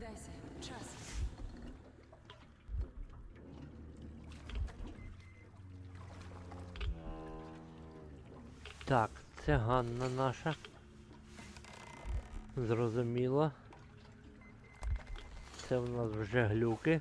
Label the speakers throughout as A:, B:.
A: Прокидайся. Час.
B: Так, це Ганна наша. Зрозуміло. Це в нас вже глюки.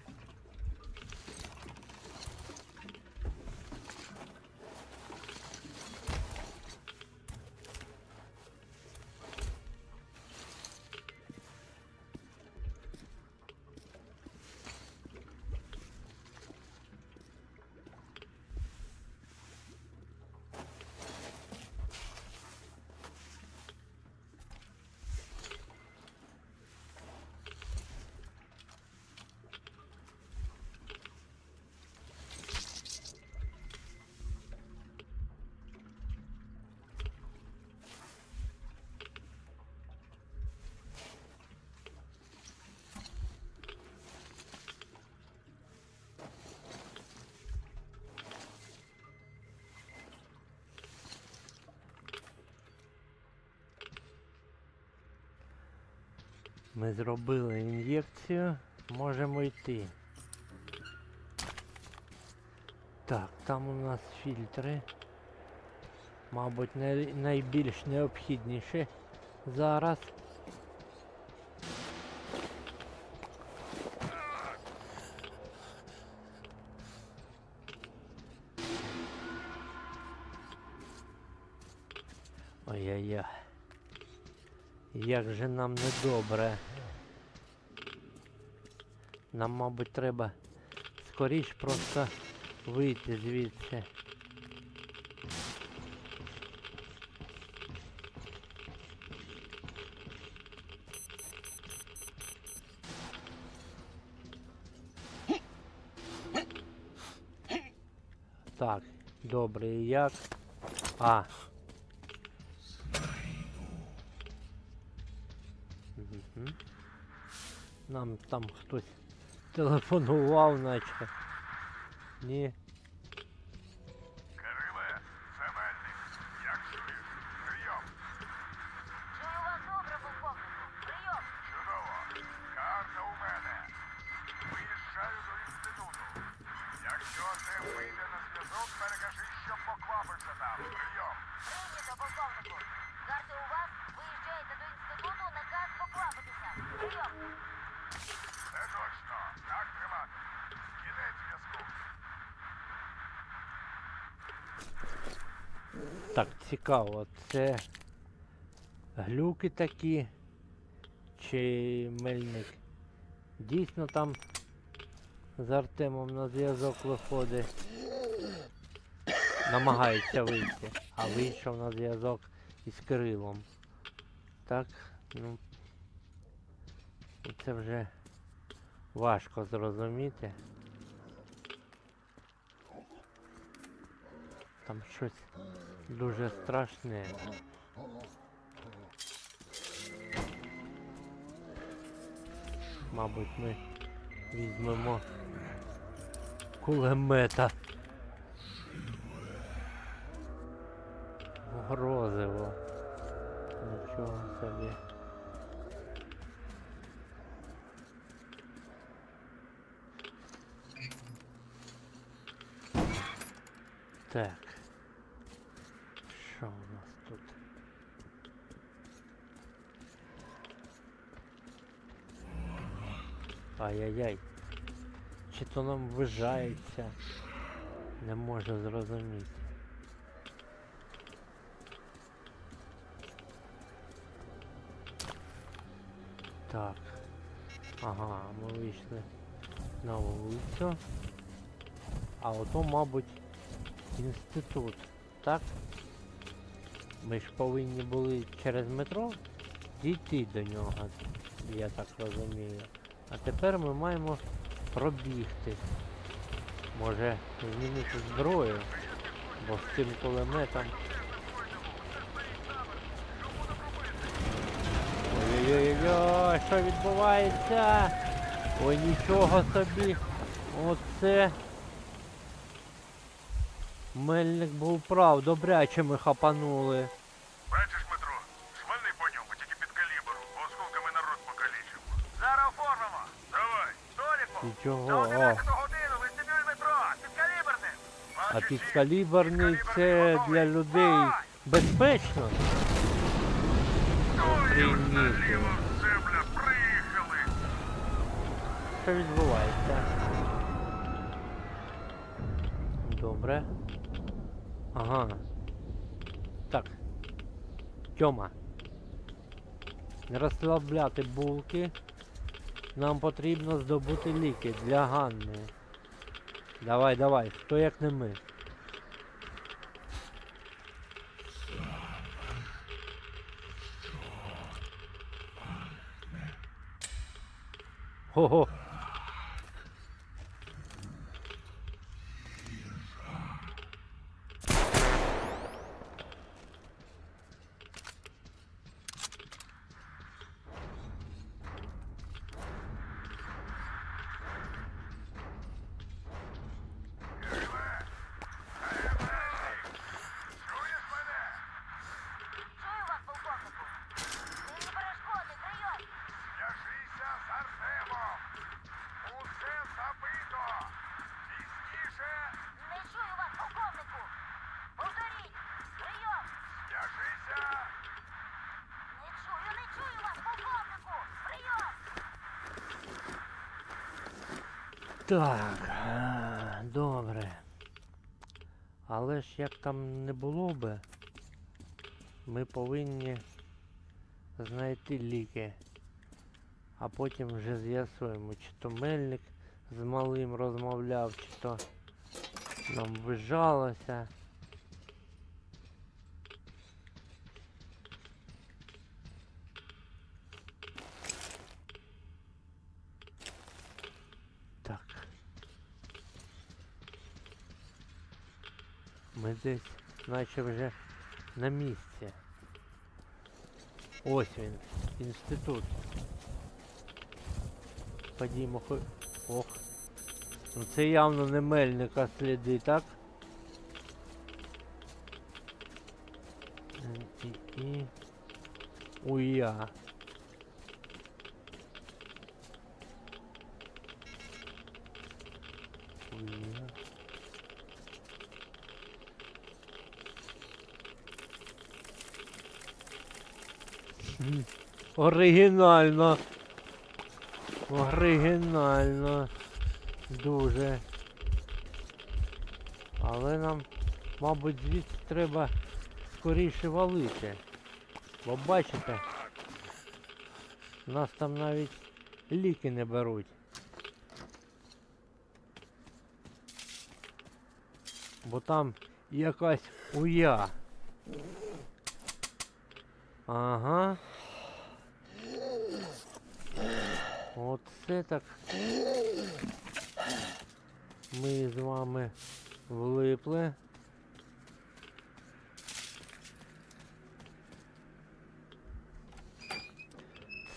B: Ми зробили ін'єкцію, можемо йти. Так, там у нас фільтри. Мабуть, най- найбільш необхідніші зараз. Ой-ой-ой. Як же нам недобре. Нам, мабуть, треба скоріш просто вийти звідси. Так, добре, як? А. Нам там хтось телефонував, наче. Ні.
C: Кириле, це Мельник. Як чуєш? Прийом.
D: Чую вас добре, полковнику. Прийом.
C: Чудово. Карта у мене. Виїжджаю до інституту. Якщо не вийде на зв'язок, перекажи, що поквапився там. Прийом.
D: Прийнято, полковнику. Карти у вас. Виїжджаєте до інституту, наказ поквапитися. Прийом.
C: Це точно. Так тримати. Кінець зв'язку.
B: Так, цікаво, це глюки такі, чи мельник дійсно там з Артемом на зв'язок виходить. Намагається вийти, а вийшов на зв'язок із Кирилом. Так, ну це вже важко зрозуміти. Там щось дуже страшне. Мабуть, ми візьмемо кулемета. Грозиво. Нічого собі. Так. Що у нас тут? Ай-яй-яй. Чи то нам ввижається? Не можу зрозуміти. Так. Ага, ми вийшли на вулицю. А ото, мабуть, інститут, так? Ми ж повинні були через метро дійти до нього, я так розумію. А тепер ми маємо пробігти. Може змінити зброю, бо з цим кулеметом. Ой-ой-ой, що відбувається? Ой, нічого собі. Оце. Мельник був прав, добряче ми хапанули.
C: Бачиш,
B: І чого? О,
C: 11 годину вестибюль метро,
B: а підкаліберний це для людей безпечно?
C: Приїхали.
B: Що відбувається? Добре. Ага. Так. Тьома. Не розслабляти булки. Нам потрібно здобути ліки для Ганни. Давай, давай, хто як не ми. Хо-хо. Так, добре. Але ж як там не було би, ми повинні знайти ліки. А потім вже з'ясуємо, чи то мельник з малим розмовляв, чи то нам вижалося. Десь наче вже на місці. Ось він, інститут. Ходімо, хо... Ох. Ну це явно не мельника сліди, так? М, І... і... Уя. Уя. Оригінально. Оригінально. Дуже. Але нам, мабуть, звідси треба скоріше валити. Бо бачите, нас там навіть ліки не беруть. Бо там якась уя. Ага. Оце так. Ми з вами влипли.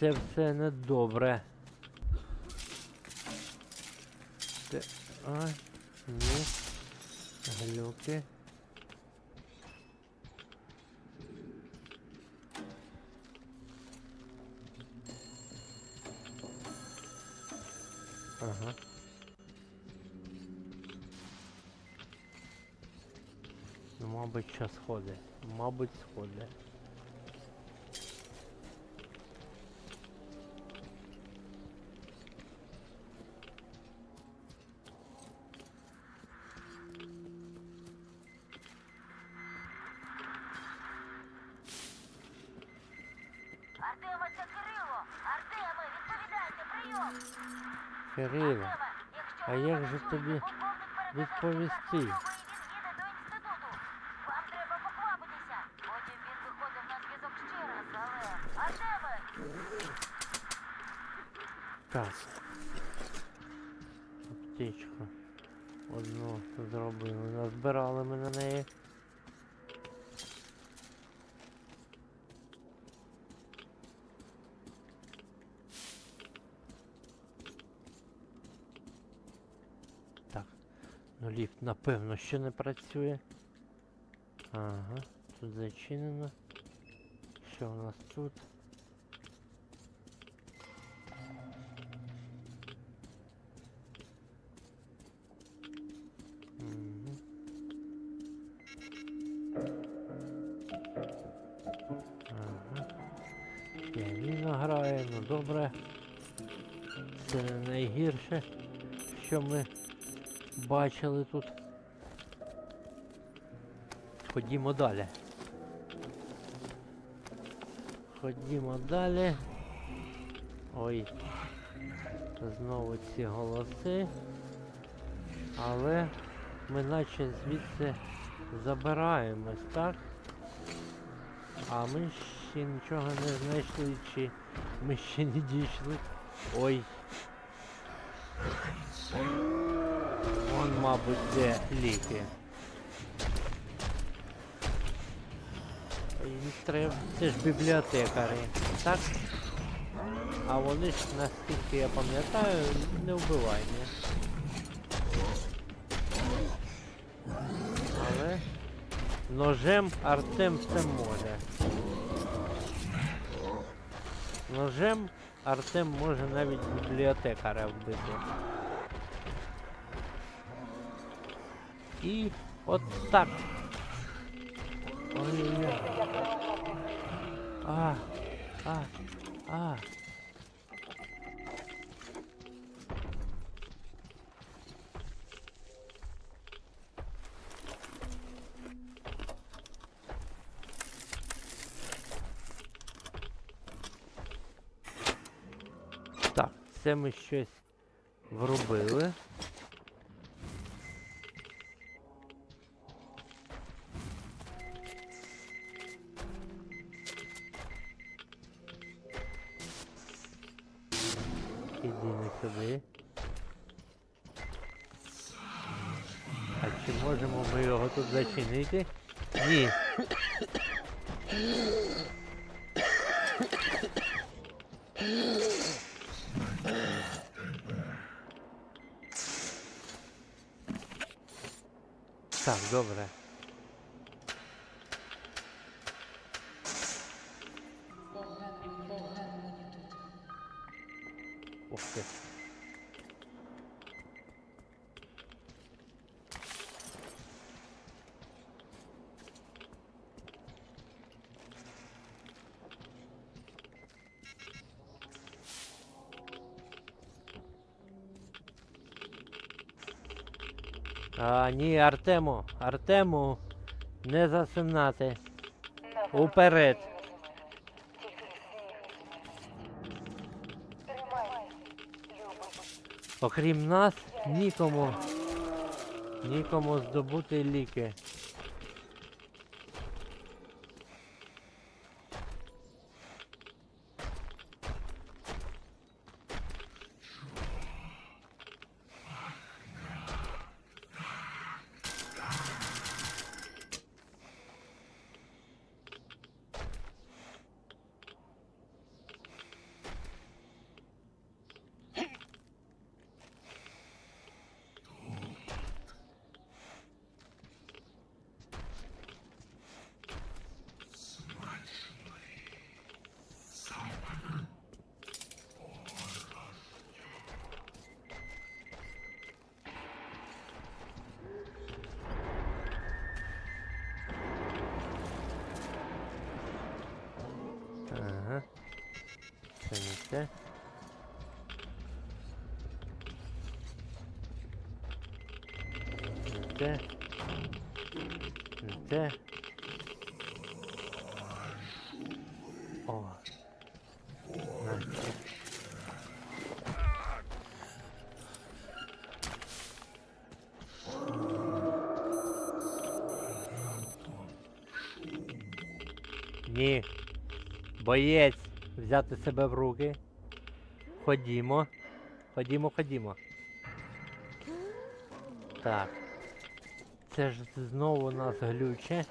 B: Це все недобре. Це... А, ні. Глюки. Мабуть, що сходи. Мабуть, сходи.
D: Артема, це Кирило. Артеме, відповідайте, прийом.
B: Кирило, а як же тобі відповісти?
D: приказ особливий, він їде до інституту. Вам треба поквапитися. Потім він виходив на зв'язок ще раз, але... Артеме!
B: Так. Аптечку. Одну зробили. Назбирали ми на неї. Так. Ну ліфт напевно що не працює. Ага, тут зачинено. Що у нас тут? Грає, ну добре. Це не найгірше, що ми бачили тут. Ходімо далі. Ходімо далі. Ой. Знову ці голоси. Але ми наче звідси забираємось, так? А ми ще нічого не знайшли, чи ми ще не дійшли. Ой. Вон, мабуть, де ліки. Їм треба. Це ж бібліотекарі, так? А вони ж, наскільки я пам'ятаю, не вбиваємо. Але ножем Артем все може. Ножем Артем може навіть бібліотекаря вбити. І от так. Ой-ой-ой. А, а, а. Це ми щось вробили. Іди сюди. А чи можемо ми його тут зачинити? Ні. Так, добре. Ух А, ні, Артему, Артему, не засинати. Уперед. Окрім нас, нікому, нікому здобути ліки. Ага. Це те. Не те. О. Ні. Боєць, взяти себе в руки. Ходімо. Ходімо, ходімо. Так. Це ж знову нас глюче.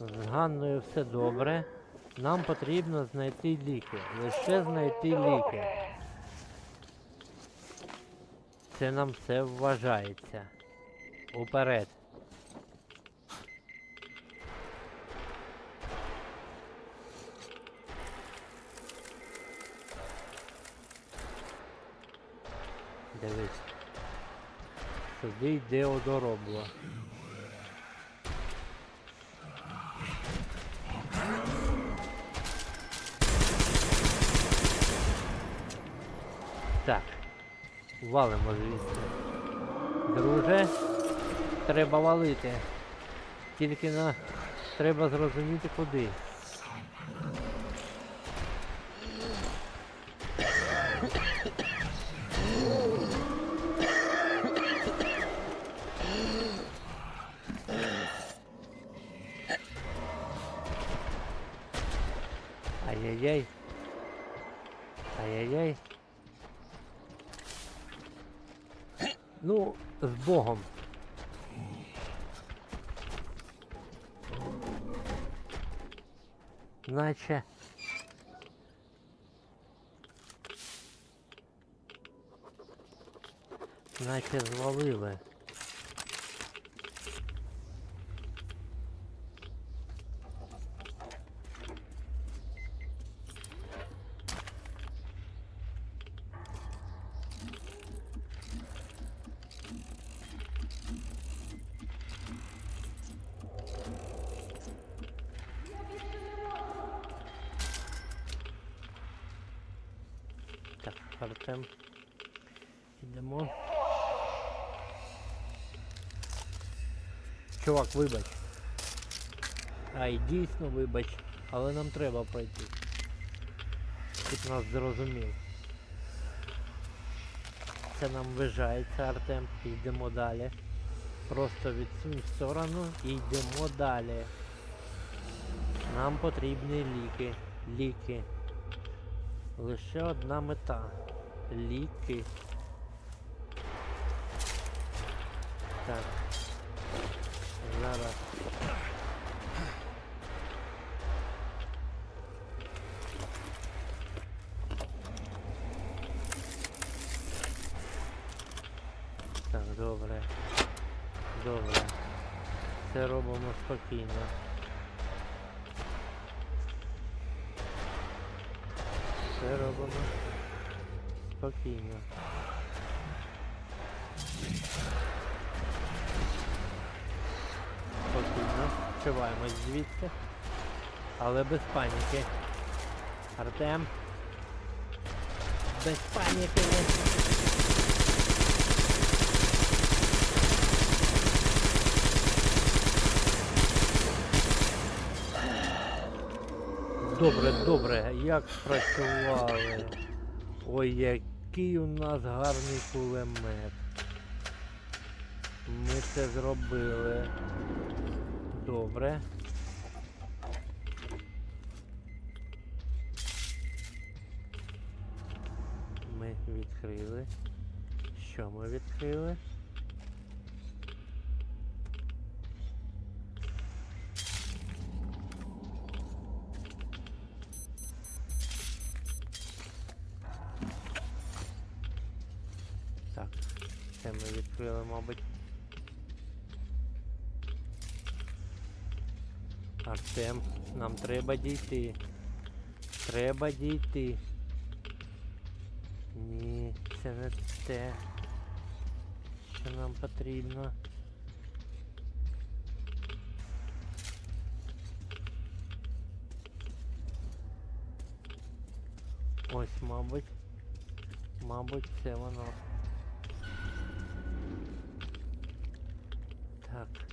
B: З Ганною все добре. Нам потрібно знайти ліки. Лише знайти ліки. Це нам все вважається. Уперед. Дивись. Сюди йде одоробла. Так, валимо звідси. Друже, треба валити. Тільки на... треба зрозуміти куди. Богом. Наче. Наче звалили. Так, Артем. Йдемо. Чувак, вибач. Ай, дійсно вибач, але нам треба пройти. Ти нас зрозумів. Це нам вважається, Артем. Йдемо далі. Просто відсунь в сторону і йдемо далі. Нам потрібні ліки. Ліки. Лише одна мета. Ліки. Так. Зараз. Так, добре. Добре. Це робимо спокійно. Все робимо спокійно. Спокійно. Вшиваємось звідси. Але без паніки. Артем. Без паніки. Добре, добре, як спрацювали. Ой, який у нас гарний кулемет. Ми це зробили. Добре. Ми відкрили. Що ми відкрили? Так, це ми відкрили, мабуть. Артем, нам треба дійти. Треба дійти. Ні, це не те. Що нам потрібно. Ось, мабуть. Мабуть, це воно. Так.